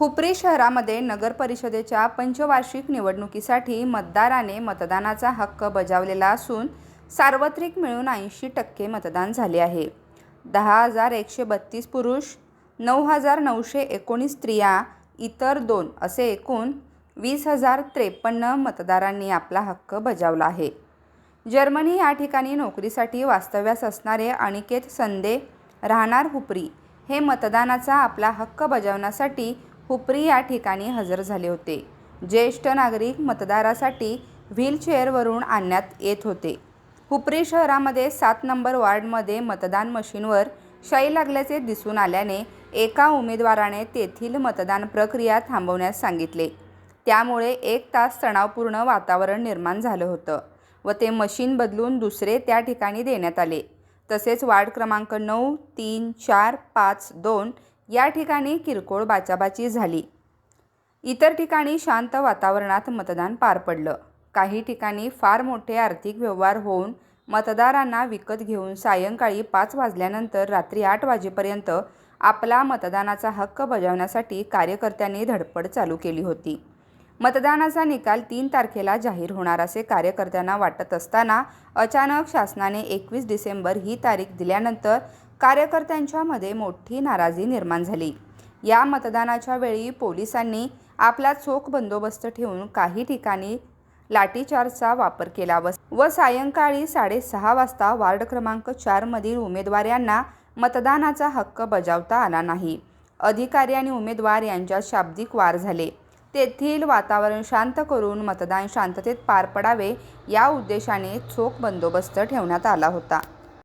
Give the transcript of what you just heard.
हुपरी शहरामध्ये नगर परिषदेच्या पंचवार्षिक निवडणुकीसाठी मतदाराने मतदानाचा हक्क बजावलेला असून सार्वत्रिक मिळून ऐंशी टक्के मतदान झाले आहे. दहा हजार एकशे बत्तीस पुरुष नऊ हजार नऊशे एकोणीस स्त्रिया इतर दोन असे एकूण वीस हजार त्रेपन्न मतदारांनी आपला हक्क बजावला आहे. जर्मनी या ठिकाणी नोकरीसाठी वास्तव्यास असणारे अनिकेत संदे राहणार हुपरी. हे मतदानाचा आपला हक्क बजावण्यासाठी हुपरी या ठिकाणी हजर झाले होते. ज्येष्ठ नागरिक मतदारासाठी व्हीलचेअरवरून आणण्यात येत होते. हुपरी शहरामध्ये सात नंबर वॉर्डमध्ये मतदान मशीनवर शाई लागल्याचे दिसून आल्याने एका उमेदवाराने तेथील मतदान प्रक्रिया थांबवण्यास सांगितले. त्यामुळे एक तास तणावपूर्ण वातावरण निर्माण झालं होतं व ते मशीन बदलून दुसरे त्या ठिकाणी देण्यात आले. तसेच वार्ड क्रमांक नऊ तीन चार पाच दोन या ठिकाणी किरकोळ बाचाबाची झाली. इतर ठिकाणी शांत वातावरणात मतदान पार पडलं. काही ठिकाणी फार मोठे आर्थिक व्यवहार होऊन मतदारांना विकत घेऊन सायंकाळी पाच वाजल्यानंतर रात्री आठ वाजेपर्यंत आपला मतदानाचा हक्क बजावण्यासाठी कार्यकर्त्यांनी धडपड चालू केली होती. मतदानाचा निकाल तीन तारखेला जाहीर होणार असे कार्यकर्त्यांना वाटत असताना अचानक शासनाने एकवीस डिसेंबर ही तारीख दिल्यानंतर कार्यकर्त्यांच्यामध्ये मोठी नाराजी निर्माण झाली. या मतदानाच्या वेळी पोलिसांनी आपला चोख बंदोबस्त ठेवून काही ठिकाणी लाठीचार्जचा वापर केला व व सायंकाळी साडेसहा वाजता वार्ड क्रमांक चारमधील उमेदवारांना मतदानाचा हक्क बजावता आला नाही. अधिकारी आणि उमेदवार यांच्यात शाब्दिक वार झाले. तेथील वातावरण शांत करून मतदान शांततेत पार पडावे या उद्देशाने चोख बंदोबस्त ठेवण्यात आला होता.